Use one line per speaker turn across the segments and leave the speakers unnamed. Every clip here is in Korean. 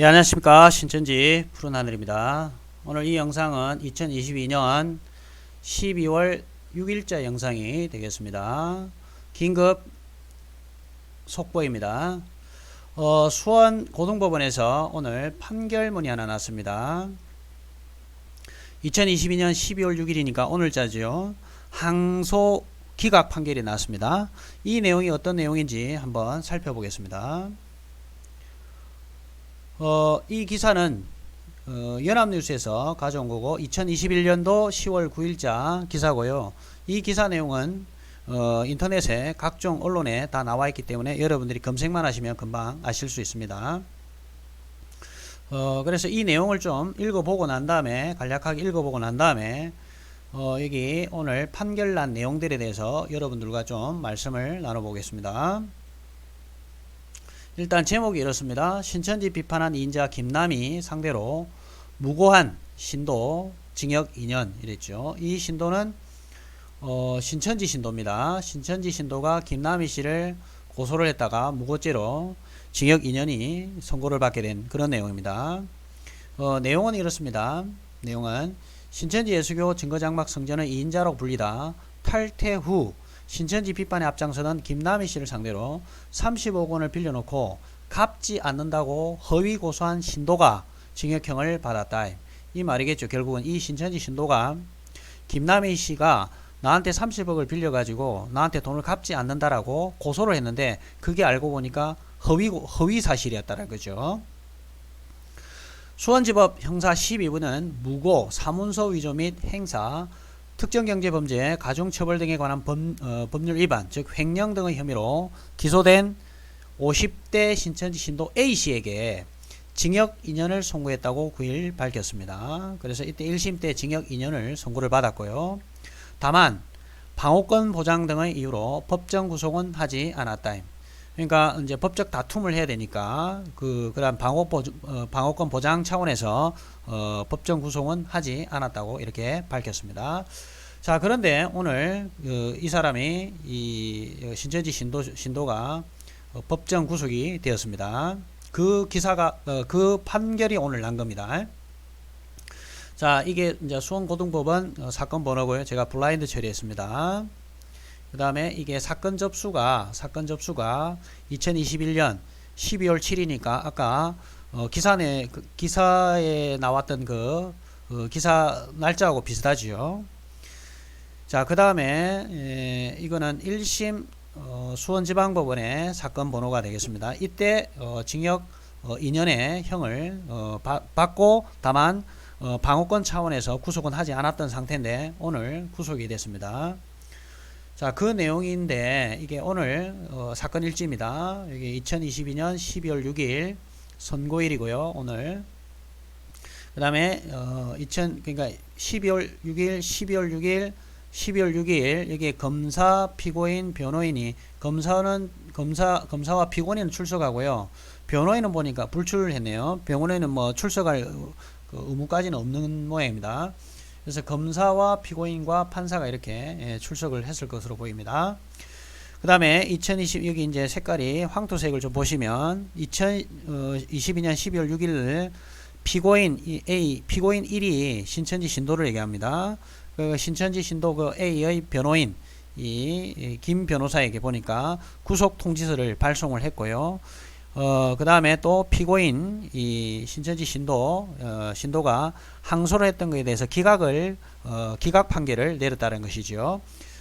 예, 안녕하십니까. 신천지 푸른 하늘입니다. 오늘 이 영상은 2022년 12월 6일자 영상이 되겠습니다. 긴급 속보입니다. 어, 수원 고등법원에서 오늘 판결문이 하나 났습니다. 2022년 12월 6일이니까 오늘자죠. 항소 기각 판결이 났습니다. 이 내용이 어떤 내용인지 한번 살펴보겠습니다. 어, 이 기사는 어, 연합뉴스에서 가져온 거고 2021년도 10월 9일자 기사고요. 이 기사 내용은 어, 인터넷에 각종 언론에 다 나와 있기 때문에 여러분들이 검색만 하시면 금방 아실 수 있습니다. 어, 그래서 이 내용을 좀 읽어보고 난 다음에 간략하게 읽어보고 난 다음에 어, 여기 오늘 판결난 내용들에 대해서 여러분들과 좀 말씀을 나눠보겠습니다. 일단 제목이 이렇습니다. 신천지 비판한 인자 김남희 상대로 무고한 신도 징역 2년 이랬죠. 이 신도는 어, 신천지 신도입니다. 신천지 신도가 김남희 씨를 고소를 했다가 무고죄로 징역 2년이 선고를 받게 된 그런 내용입니다. 어, 내용은 이렇습니다. 내용은 신천지 예수교 증거장막 성전의 2인자로 불리다 탈퇴 후 신천지 비판에 앞장서던 김남희 씨를 상대로 30억 원을 빌려놓고 갚지 않는다고 허위 고소한 신도가 징역형을 받았다. 이 말이겠죠. 결국은 이 신천지 신도가 김남희 씨가 나한테 30억을 빌려가지고 나한테 돈을 갚지 않는다라고 고소를 했는데 그게 알고 보니까 허위 허위 사실이었다는 거죠. 수원지법 형사 12부는 무고, 사문서 위조 및 행사, 특정 경제 범죄, 가중 처벌 등에 관한 법, 어, 법률 위반, 즉 횡령 등의 혐의로 기소된 50대 신천지 신도 A씨에게 징역 2년을 선고했다고 9일 밝혔습니다. 그래서 이때 1심 때 징역 2년을 선고를 받았고요. 다만 방어권 보장 등의 이유로 법정 구속은 하지 않았다. 그러니까 이제 법적 다툼을 해야 되니까 그 그런 방어 보, 어, 방어권 보장 차원에서 어, 법정 구속은 하지 않았다고 이렇게 밝혔습니다. 자 그런데 오늘 그, 이 사람이 이 신천지 신도 신도가 어, 법정 구속이 되었습니다. 그 기사가 어, 그 판결이 오늘 난 겁니다. 자 이게 이제 수원고등법원 어, 사건 번호고요. 제가 블라인드 처리했습니다. 그 다음에 이게 사건 접수가 사건 접수가 2021년 12월 7일이니까 아까 어, 기사내 그 기사에 나왔던 그 어, 기사 날짜하고 비슷하지요. 자, 그 다음에 이거는 1심 어, 수원지방법원의 사건 번호가 되겠습니다. 이때 어, 징역 어, 2년의 형을 어, 바, 받고 다만 어, 방어권 차원에서 구속은 하지 않았던 상태인데 오늘 구속이 됐습니다. 자, 그 내용인데 이게 오늘 어, 사건 일지입니다. 여기 2022년 12월 6일 선고일이고요. 오늘 그 다음에 어, 2000 그러니까 12월 6일, 12월 6일, 12월 6일 여기 검사, 피고인, 변호인이 검사는 검사 검사와 피고인은 출석하고요. 변호인은 보니까 불출했네요. 변호인은 뭐 출석할 그 의무까지는 없는 모양입니다. 그래서 검사와 피고인과 판사가 이렇게 예, 출석을 했을 것으로 보입니다. 그 다음에 2020 여기 이제 색깔이 황토색을 좀 보시면 2022년 12월 6일 피고인 A 피고인 1이 신천지 신도를 얘기합니다. 그 신천지 신도 그 A의 변호인 이 김 변호사에게 보니까 구속 통지서를 발송을 했고요. 어, 그 다음에 또 피고인, 이 신천지 신도, 어, 신도가 항소를 했던 것에 대해서 기각을, 어, 기각 판결을 내렸다는 것이죠.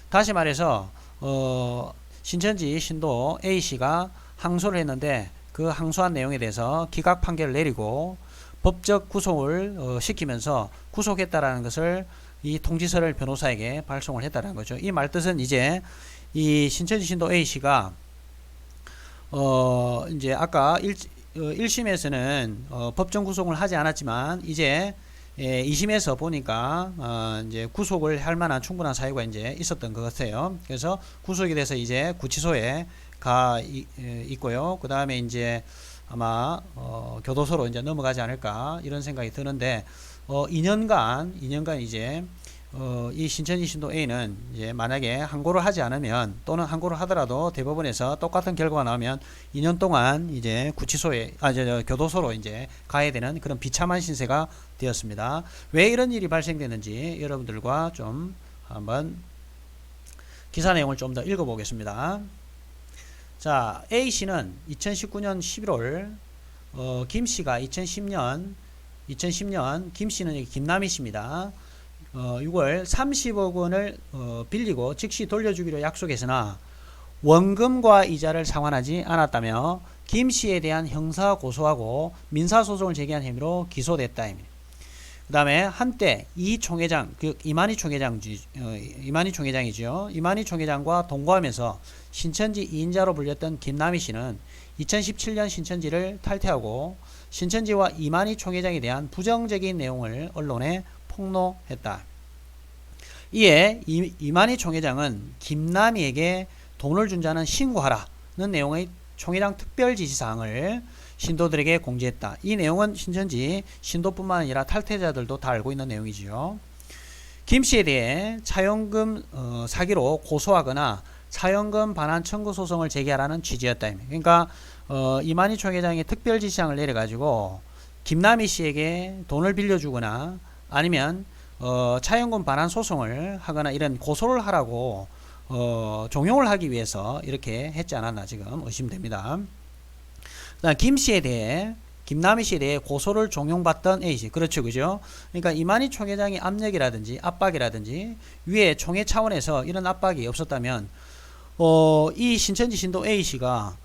다시 말해서, 어, 신천지 신도 A씨가 항소를 했는데 그 항소한 내용에 대해서 기각 판결을 내리고 법적 구속을 어, 시키면서 구속했다라는 것을 이 통지서를 변호사에게 발송을 했다는 거죠. 이 말뜻은 이제 이 신천지 신도 A씨가 어, 이제 아까 1, 어, 1심에서는 어, 법정 구속을 하지 않았지만 이제 예, 2심에서 보니까 어, 이제 구속을 할 만한 충분한 사유가 이제 있었던 것 같아요. 그래서 구속이 돼서 이제 구치소에 가 이, 에, 있고요. 그 다음에 이제 아마 어, 교도소로 이제 넘어가지 않을까 이런 생각이 드는데 어, 2년간 2년간 이제 어, 이 신천지 신도 A는 이제 만약에 항고를 하지 않으면 또는 항고를 하더라도 대법원에서 똑같은 결과가 나오면 2년 동안 이제 구치소에 아, 저, 저, 교도소로 이제 가야 되는 그런 비참한 신세가 되었습니다. 왜 이런 일이 발생되는지 여러분들과 좀 한번 기사 내용을 좀 더 읽어보겠습니다. 자, A 씨는 2019년 11월 어, 김 씨가 2010년 2010년 김 씨는 김남희 씨입니다. 어, 6월 30억 원을 어, 빌리고 즉시 돌려주기로 약속했으나 원금과 이자를 상환하지 않았다며 김 씨에 대한 형사 고소하고 민사 소송을 제기한 혐의로 기소됐다. 그 다음에 한때 이 총회장, 그 이만희 총회장, 어, 이만희 총회장이죠. 이만희 총회장과 동거하면서 신천지 2인자로 불렸던 김남희 씨는 2017년 신천지를 탈퇴하고 신천지와 이만희 총회장에 대한 부정적인 내용을 언론에 폭로했다. 이에 이, 이만희 총회장은 김남희에게 돈을 준 자는 신고하라는 내용의 총회장 특별 지시사항을 신도들에게 공지했다. 이 내용은 신천지 신도뿐만 아니라 탈퇴자들도 다 알고 있는 내용이지요. 김 씨에 대해 차용금 어, 사기로 고소하거나 차용금 반환 청구 소송을 제기하라는 취지였다. 그러니까 어, 이만희 총회장이 특별 지시항을 내려가지고 김남희 씨에게 돈을 빌려주거나 아니면 어, 차용금 반환 소송을 하거나 이런 고소를 하라고 어, 종용을 하기 위해서 이렇게 했지 않았나 지금 의심됩니다. 김 씨에 대해 김남희 씨에 대해 고소를 종용받던 A 씨 그렇죠 그죠? 그러니까 이만희 총회장이 압력이라든지 압박이라든지 위에 총회 차원에서 이런 압박이 없었다면 어, 이 신천지 신도 A 씨가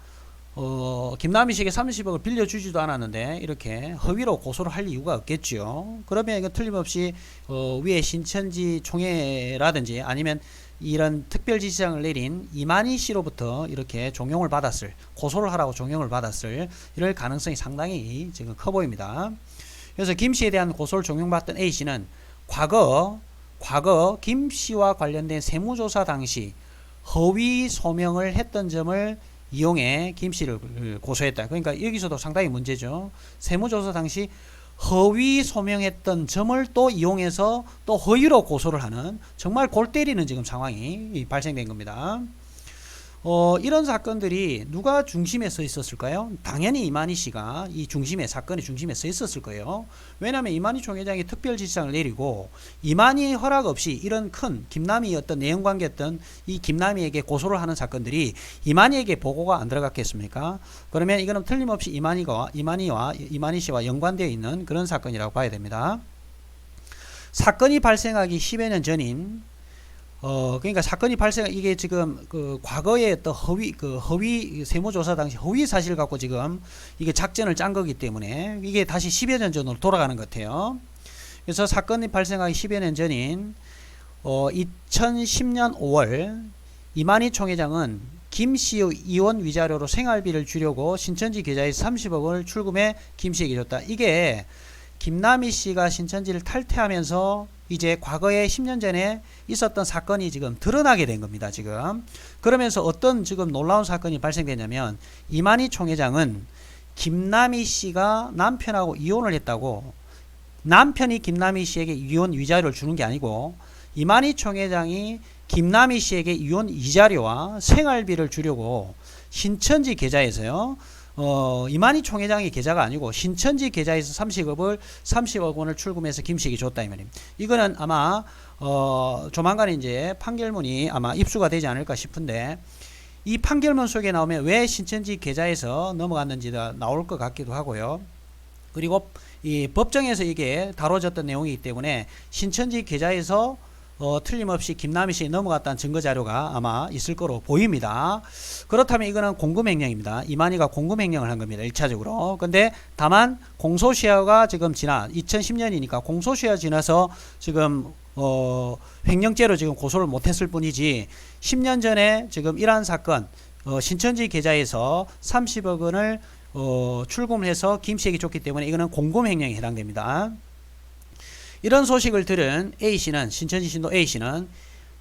어, 김남희 씨에게 30억을 빌려주지도 않았는데 이렇게 허위로 고소를 할 이유가 없겠죠. 그러면 이거 틀림없이 어, 위에 신천지 총회라든지 아니면 이런 특별지시장을 내린 이만희 씨로부터 이렇게 종용을 받았을 고소를 하라고 종용을 받았을 이럴 가능성이 상당히 지금 커 보입니다. 그래서 김 씨에 대한 고소를 종용받던 A 씨는 과거 과거 김 씨와 관련된 세무조사 당시 허위 소명을 했던 점을 이용해 김 씨를 고소했다. 그러니까 여기서도 상당히 문제죠. 세무조사 당시 허위 소명했던 점을 또 이용해서 또 허위로 고소를 하는 정말 골 때리는 지금 상황이 발생된 겁니다. 어, 이런 사건들이 누가 중심에 서 있었을까요? 당연히 이만희 씨가 이 중심에 사건의 중심에 서 있었을 거예요. 왜냐하면 이만희 총회장이 특별 지시장을 내리고 이만희 허락 없이 이런 큰 김남희 어떤 내연관계였던 이 김남희에게 고소를 하는 사건들이 이만희에게 보고가 안 들어갔겠습니까? 그러면 이거는 틀림없이 이만희가 이만희와 이만희 씨와 연관되어 있는 그런 사건이라고 봐야 됩니다. 사건이 발생하기 10여 년 전인 어 그러니까 사건이 발생 이게 지금 그 과거에 어떤 허위 그 허위 세무조사 당시 허위 사실 갖고 지금 이게 작전을 짠 거기 때문에 이게 다시 10여 년 전으로 돌아가는 것 같아요. 그래서 사건이 발생하기 10여 년 전인 어 2010년 5월 이만희 총회장은 김 씨의 이원 위자료로 생활비를 주려고 신천지 계좌에 30억을 출금해 김 씨에게 줬다. 이게 김남희 씨가 신천지를 탈퇴하면서 이제 과거에 10년 전에 있었던 사건이 지금 드러나게 된 겁니다. 지금 그러면서 어떤 지금 놀라운 사건이 발생되냐면 이만희 총회장은 김남희 씨가 남편하고 이혼을 했다고 남편이 김남희 씨에게 이혼 위자료를 주는 게 아니고 이만희 총회장이 김남희 씨에게 이혼 이자료와 생활비를 주려고 신천지 계좌에서요. 어, 이만희 총회장의 계좌가 아니고 신천지 계좌에서 30억을 30억 원을 출금해서 김씨에게 줬다 이 말입니다. 이거는 아마 어, 조만간 이제 판결문이 아마 입수가 되지 않을까 싶은데 이 판결문 속에 나오면 왜 신천지 계좌에서 넘어갔는지가 나올 것 같기도 하고요. 그리고 이 법정에서 이게 다뤄졌던 내용이기 때문에 신천지 계좌에서 어, 틀림없이 김남희 씨 넘어갔다는 증거 자료가 아마 있을 거로 보입니다. 그렇다면 이거는 공금 횡령입니다. 이만희가 공금 횡령을 한 겁니다. 1차적으로. 근데 다만 공소시효가 지금 지나 2010년이니까 공소시효 지나서 지금 어, 횡령죄로 지금 고소를 못 했을 뿐이지 10년 전에 지금 이러한 사건 어, 신천지 계좌에서 30억 원을 어, 출금해서 김 씨에게 줬기 때문에 이거는 공금 횡령에 해당됩니다. 이런 소식을 들은 A씨는 신천지 신도 A씨는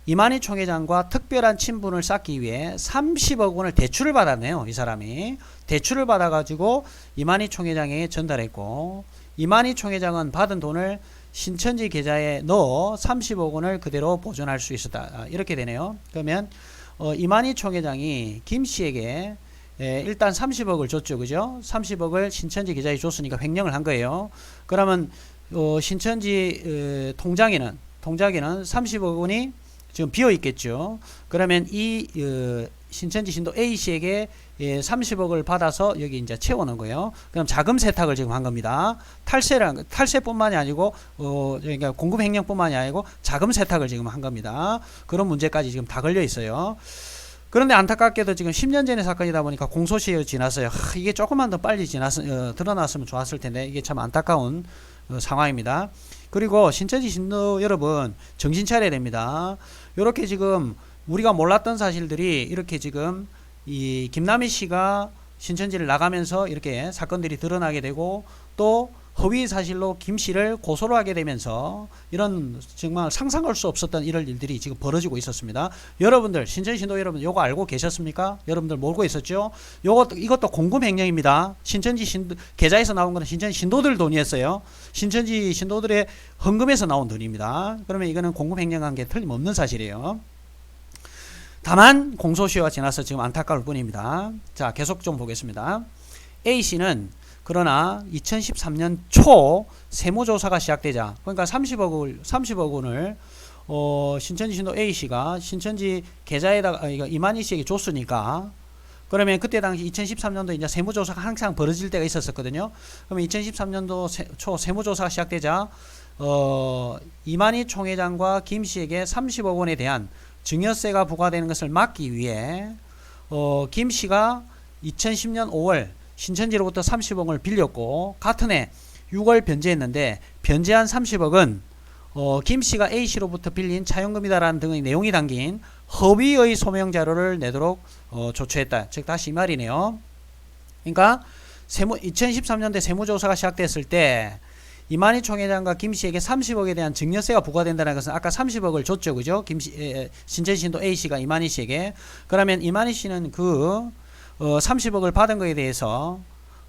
이만희 총회장과 특별한 친분을 쌓기 위해 30억 원을 대출을 받았네요. 이 사람이 대출을 받아가지고 이만희 총회장에게 전달했고 이만희 총회장은 받은 돈을 신천지 계좌에 넣어 30억 원을 그대로 보존할 수 있었다. 아, 이렇게 되네요. 그러면 어, 이만희 총회장이 김 씨에게 예, 일단 30억을 줬죠. 그죠? 30억을 신천지 계좌에 줬으니까 횡령을 한 거예요. 그러면 어, 신천지 어, 통장에는 통장에는 30억 원이 지금 비어 있겠죠. 그러면 이 어, 신천지 신도 A 씨에게 예, 30억을 받아서 여기 이제 채워놓은 거예요. 그럼 자금 세탁을 지금 한 겁니다. 탈세란 거- 탈세뿐만이 아니고 어 그러니까 공급 횡령뿐만이 아니고 자금 세탁을 지금 한 겁니다. 그런 문제까지 지금 다 걸려 있어요. 그런데 안타깝게도 지금 10년 전의 사건이다 보니까 공소시효 지났어요. 하, 이게 조금만 더 빨리 지났 어, 드러났으면 좋았을 텐데 이게 참 안타까운 어, 상황입니다. 그리고 신천지 신도 여러분 정신 차려야 됩니다. 이렇게 지금 우리가 몰랐던 사실들이 이렇게 지금 이 김남희 씨가 신천지를 나가면서 이렇게 사건들이 드러나게 되고 또 허위 사실로 김 씨를 고소를 하게 되면서 이런 정말 상상할 수 없었던 이런 일들이 지금 벌어지고 있었습니다. 여러분들 신천지 신도 여러분 요거 알고 계셨습니까? 여러분들 모르고 있었죠? 요것도 이것도 공금 횡령입니다. 신천지 신도 계좌에서 나온 거는 신천지 신도들 돈이었어요. 신천지 신도들의 헌금에서 나온 돈입니다. 그러면 이거는 공금 횡령한 게 틀림없는 사실이에요. 다만 공소시효가 지나서 지금 안타까울 뿐입니다. 자, 계속 좀 보겠습니다. A 씨는 그러나 2013년 초 세무조사가 시작되자 그러니까 30억을 30억 원을 어, 신천지 신도 A 씨가 신천지 계좌에다가 아, 이만희 씨에게 줬으니까 그러면 그때 당시 2013년도 이제 세무조사가 항상 벌어질 때가 있었었거든요. 그러면 2013년도 세, 초 세무조사가 시작되자 어, 이만희 총회장과 김 씨에게 30억 원에 대한 증여세가 부과되는 것을 막기 위해 어, 김 씨가 2010년 5월 신천지로부터 30억 원을 빌렸고 같은 해 6월 변제했는데 변제한 30억은 어, 김 씨가 A 씨로부터 빌린 차용금이다라는 등의 내용이 담긴 허위의 소명 자료를 내도록 어, 조처했다. 즉 다시 이 말이네요. 그러니까 세무 2013년대 세무조사가 시작됐을 때 이만희 총회장과 김 씨에게 30억에 대한 증여세가 부과된다는 것은 아까 30억을 줬죠, 그죠? 김 씨, 에, 신재 신도 A 씨가 이만희 씨에게 그러면 이만희 씨는 그 어, 30억을 받은 거에 대해서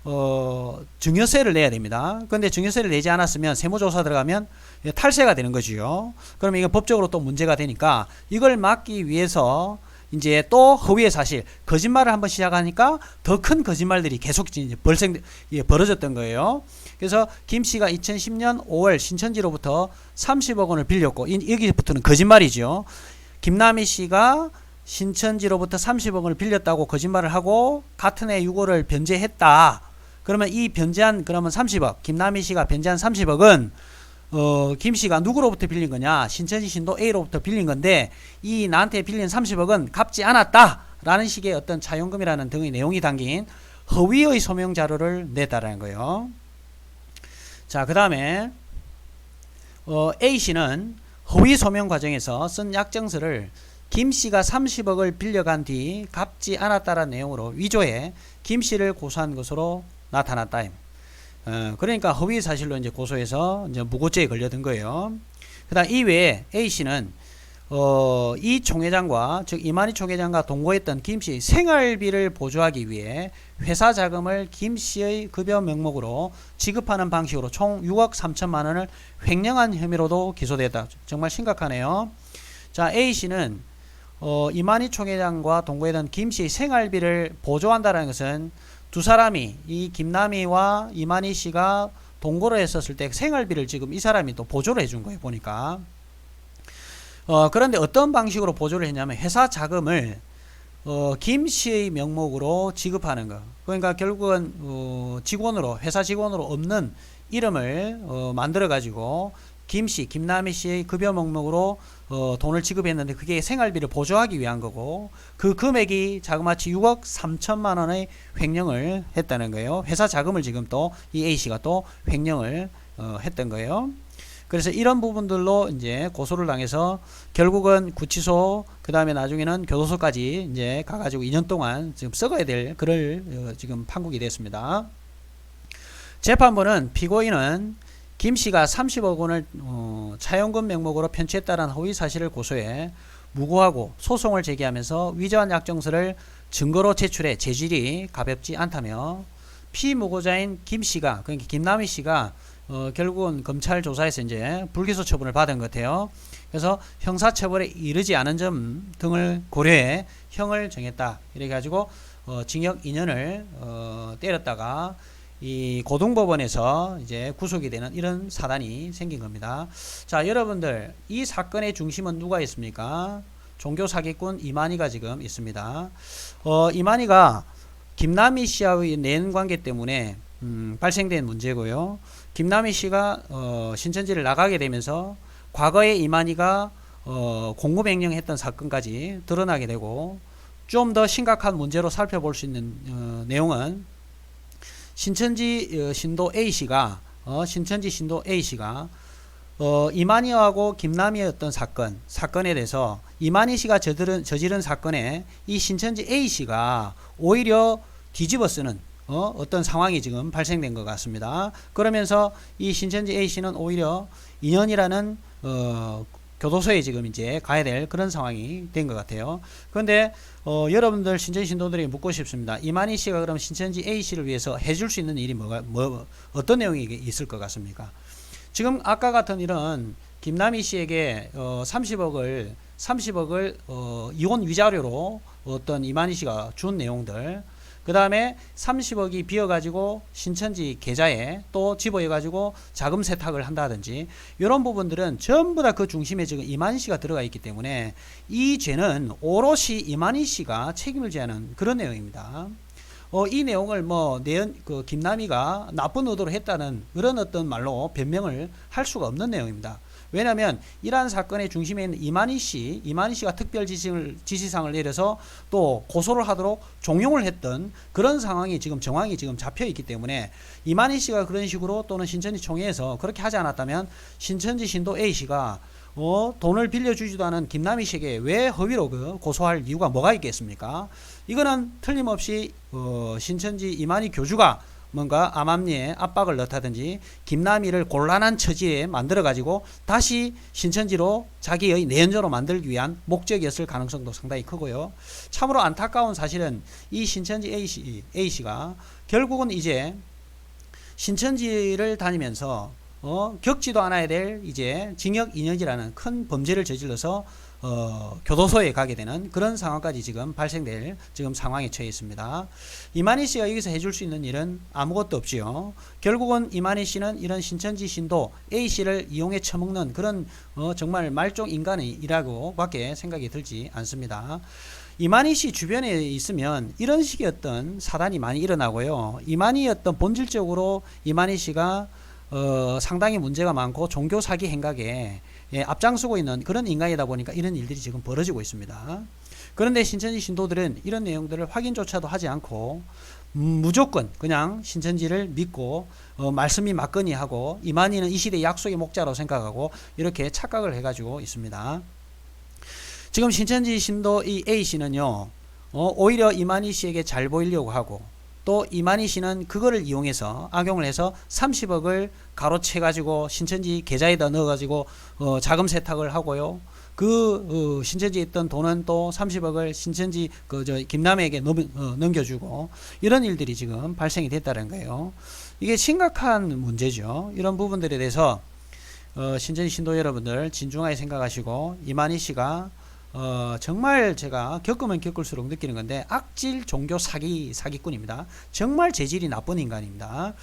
어, 증여세를 내야 됩니다. 그런데 증여세를 내지 않았으면 세무조사 들어가면 탈세가 되는 거지요. 그러면 이거 법적으로 또 문제가 되니까 이걸 막기 위해서 이제 또 허위의 사실, 거짓말을 한번 시작하니까 더 큰 거짓말들이 계속 벌생, 예, 벌어졌던 거예요. 그래서 김 씨가 2010년 5월 신천지로부터 30억 원을 빌렸고, 이- 여기부터는 거짓말이죠. 김남희 씨가 신천지로부터 30억 원을 빌렸다고 거짓말을 하고 같은 해 6월을 변제했다. 그러면 이 변제한 그러면 30억, 김남희 씨가 변제한 30억은 어, 김 씨가 누구로부터 빌린 거냐? 신천지 신도 A로부터 빌린 건데 이 나한테 빌린 30억은 갚지 않았다라는 식의 어떤 차용금이라는 등의 내용이 담긴 허위의 소명 자료를 냈다라는 거예요. 자, 그다음에 어, A 씨는 허위 소명 과정에서 쓴 약정서를 김 씨가 30억을 빌려간 뒤 갚지 않았다라는 내용으로 위조해 김 씨를 고소한 것으로 나타났다. 어, 그러니까 허위 사실로 이제 고소해서 이제 무고죄에 걸려든 거예요. 그다음 이외에 A 씨는 어, 이 총회장과 즉 이만희 총회장과 동거했던 김 씨의 생활비를 보조하기 위해 회사 자금을 김 씨의 급여 명목으로 지급하는 방식으로 총 6억 3천만 원을 횡령한 혐의로도 기소됐다. 정말 심각하네요. 자, A 씨는 어, 이만희 총회장과 동거했던 김 씨의 생활비를 보조한다는 것은 두 사람이 이 김남희와 이만희 씨가 동거를 했었을 때 생활비를 지금 이 사람이 또 보조를 해준 거예요 보니까. 어, 그런데 어떤 방식으로 보조를 했냐면 회사 자금을 어, 김 씨의 명목으로 지급하는 거. 그러니까 결국은 어, 직원으로 회사 직원으로 없는 이름을 어, 만들어 가지고 김 씨, 김남희 씨의 급여 명목으로 어, 돈을 지급했는데 그게 생활비를 보조하기 위한 거고 그 금액이 자그마치 6억 3천만 원의 횡령을 했다는 거예요. 회사 자금을 지금 또 이 A 씨가 또 횡령을 어, 했던 거예요. 그래서 이런 부분들로 이제 고소를 당해서 결국은 구치소 그 다음에 나중에는 교도소까지 이제 가가지고 2년 동안 지금 썩어야 될 그럴 어, 지금 판국이 됐습니다. 재판부는 피고인은 김 씨가 30억 원을 어, 차용금 명목으로 편취했다는 허위 사실을 고소해 무고하고 소송을 제기하면서 위조한 약정서를 증거로 제출해 재질이 가볍지 않다며 피무고자인 김 씨가 그러니까 김남희 씨가 어, 결국은 검찰 조사에서 이제 불기소 처분을 받은 것 같아요. 그래서 형사 처벌에 이르지 않은 점 등을 고려해 형을 정했다. 이래 가지고 어, 징역 2년을 어, 때렸다가 이 고등법원에서 이제 구속이 되는 이런 사단이 생긴 겁니다. 자, 여러분들 이 사건의 중심은 누가 있습니까? 종교 사기꾼 이만희가 지금 있습니다. 어, 이만희가 김남희 씨와의 내연 관계 때문에 음, 발생된 문제고요. 김남희 씨가 어, 신천지를 나가게 되면서 과거에 이만희가 어, 공무명령했던 사건까지 드러나게 되고 좀 더 심각한 문제로 살펴볼 수 있는 어, 내용은 신천지 어, 신도 A 씨가 어, 신천지 신도 A 씨가 어, 이만희하고 김남희의 어떤 사건 사건에 대해서 이만희 씨가 저지른, 저지른 사건에 이 신천지 A 씨가 오히려 뒤집어 쓰는 어, 어떤 상황이 지금 발생된 것 같습니다. 그러면서 이 신천지 A 씨는 오히려 2년이라는 어, 교도소에 지금 이제 가야 될 그런 상황이 된 것 같아요. 그런데 어, 여러분들 신천지 신도들에게 묻고 싶습니다. 이만희 씨가 그럼 신천지 A 씨를 위해서 해줄 수 있는 일이 뭐가 뭐 어떤 내용이 있을 것 같습니까? 지금 아까 같은 이런 김남희 씨에게 어, 30억을 30억을 어, 이혼 위자료로 어떤 이만희 씨가 준 내용들 그 다음에 30억이 비어가지고 신천지 계좌에 또 집어해가지고 자금 세탁을 한다든지 이런 부분들은 전부 다 그 중심에 지금 이만희 씨가 들어가 있기 때문에 이 죄는 오롯이 이만희 씨가 책임을 져야 하는 그런 내용입니다. 어, 이 내용을 뭐 내연 그 김남희가 나쁜 의도로 했다는 그런 어떤 말로 변명을 할 수가 없는 내용입니다. 왜냐하면 이러한 사건의 중심에 있는 이만희 씨, 이만희 씨가 특별 지시를, 지시상을 내려서 또 고소를 하도록 종용을 했던 그런 상황이 지금 정황이 지금 잡혀 있기 때문에 이만희 씨가 그런 식으로 또는 신천지 총회에서 그렇게 하지 않았다면 신천지 신도 A 씨가 어, 돈을 빌려주지도 않은 김남희 씨에게 왜 허위로 그 고소할 이유가 뭐가 있겠습니까? 이거는 틀림없이 어, 신천지 이만희 교주가 뭔가 암암리에 압박을 넣다든지 김남희를 곤란한 처지에 만들어 가지고 다시 신천지로 자기의 내연자로 만들기 위한 목적이었을 가능성도 상당히 크고요. 참으로 안타까운 사실은 이 신천지 A 씨, A 씨가 결국은 이제 신천지를 다니면서 어, 겪지도 않아야 될 이제 징역 2년이라는 큰 범죄를 저질러서 어, 교도소에 가게 되는 그런 상황까지 지금 발생될 지금 상황에 처해 있습니다. 이만희 씨가 여기서 해줄 수 있는 일은 아무것도 없지요. 결국은 이만희 씨는 이런 신천지 신도 A 씨를 이용해 처먹는 그런 어, 정말 말종 인간이라고 밖에 생각이 들지 않습니다. 이만희 씨 주변에 있으면 이런 식의 어떤 사단이 많이 일어나고요. 이만희 어떤 본질적으로 이만희 씨가 어, 상당히 문제가 많고 종교 사기 행각에 예, 앞장서고 있는 그런 인간이다 보니까 이런 일들이 지금 벌어지고 있습니다. 그런데 신천지 신도들은 이런 내용들을 확인조차도 하지 않고 음, 무조건 그냥 신천지를 믿고 어, 말씀이 맞거니 하고 이만희는 이 시대 약속의 목자로 생각하고 이렇게 착각을 해가지고 있습니다. 지금 신천지 신도 이 A 씨는요, 어, 오히려 이만희 씨에게 잘 보이려고 하고 또 이만희 씨는 그거를 이용해서 악용을 해서 30억을 가로채 가지고 신천지 계좌에다 넣어 가지고 어, 자금 세탁을 하고요. 그 어, 신천지에 있던 돈은 또 30억을 신천지 그 저 김남에게 넘, 어, 넘겨주고 이런 일들이 지금 발생이 됐다는 거예요. 이게 심각한 문제죠. 이런 부분들에 대해서 어, 신천지 신도 여러분들 진중하게 생각하시고 이만희 씨가 어, 정말 제가 겪으면 겪을수록 느끼는 건데 악질 종교 사기 사기꾼입니다. 정말 재질이 나쁜 인간입니다.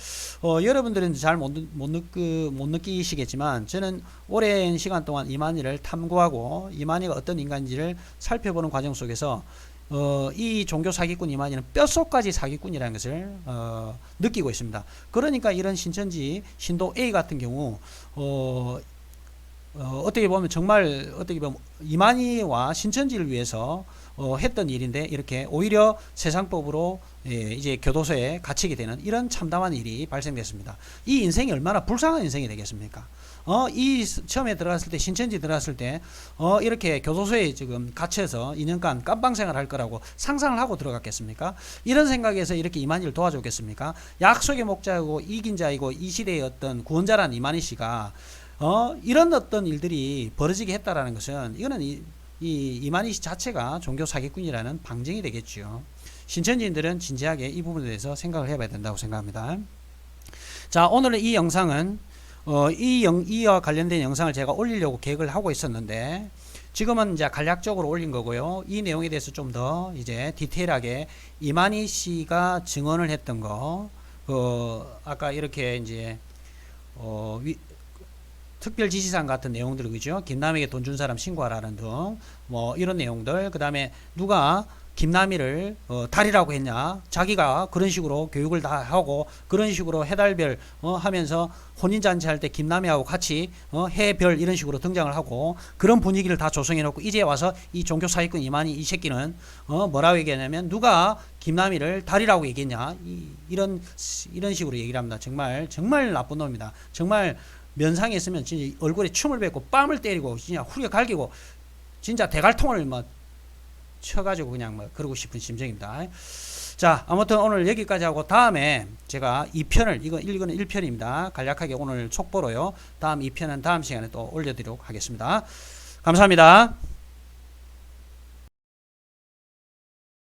어, 여러분들은 잘못 못 느끼 못 느끼시겠지만 저는 오랜 시간 동안 이만희를 탐구하고 이만희가 어떤 인간인지를 살펴보는 과정 속에서 어, 이 종교 사기꾼 이만희는 뼛속까지 사기꾼이라는 것을 어, 느끼고 있습니다. 그러니까 이런 신천지 신도 A 같은 경우 어, 어, 어떻게 보면 정말 어떻게 보면 이만희와 신천지를 위해서 어, 했던 일인데 이렇게 오히려 세상법으로 예, 이제 교도소에 갇히게 되는 이런 참담한 일이 발생됐습니다. 이 인생이 얼마나 불쌍한 인생이 되겠습니까? 어, 이 처음에 들어갔을 때 신천지 들어갔을 때 어, 이렇게 교도소에 지금 갇혀서 2년간 깜빵 생활할 거라고 상상을 하고 들어갔겠습니까? 이런 생각에서 이렇게 이만희를 도와줬겠습니까? 약속의 목자이고 이긴 자이고 이 시대의 어떤 구원자란 이만희 씨가 어, 이런 어떤 일들이 벌어지게 했다라는 것은 이거는 이, 이 이만희 씨 자체가 종교 사기꾼이라는 방증이 되겠죠. 신천지인들은 진지하게 이 부분에 대해서 생각을 해봐야 된다고 생각합니다. 자, 오늘 이 영상은 어, 이 영, 이와 관련된 영상을 제가 올리려고 계획을 하고 있었는데 지금은 이제 간략적으로 올린 거고요. 이 내용에 대해서 좀 더 이제 디테일하게 이만희 씨가 증언을 했던 거, 그 아까 이렇게 이제 어, 위, 특별 지시상 같은 내용들 그죠? 김남에게 돈 준 사람 신고하라는 등 뭐 이런 내용들. 그 다음에 누가 김남희를 어, 달이라고 했냐? 자기가 그런 식으로 교육을 다 하고 그런 식으로 해달별 어, 하면서 혼인잔치 할 때 김남희하고 같이 어, 해별 이런 식으로 등장을 하고 그런 분위기를 다 조성해 놓고 이제 와서 이 종교 사기꾼 이만희 이 새끼는 어, 뭐라고 얘기하냐면 누가 김남희를 달이라고 얘기했냐? 이, 이런 이런 식으로 얘기를 합니다. 정말 정말 나쁜 놈입니다. 정말 면상에 있으면 진짜 얼굴에 춤을 뱉고 뺨을 때리고 진짜 후려 갈기고 진짜 대갈통을 막 쳐가지고 그냥 뭐 그러고 싶은 심정입니다. 자 아무튼 오늘 여기까지 하고 다음에 제가 2편을 이거 이거는 1편입니다. 간략하게 오늘 촉보로요. 다음 2편은 다음 시간에 또 올려드리도록 하겠습니다. 감사합니다.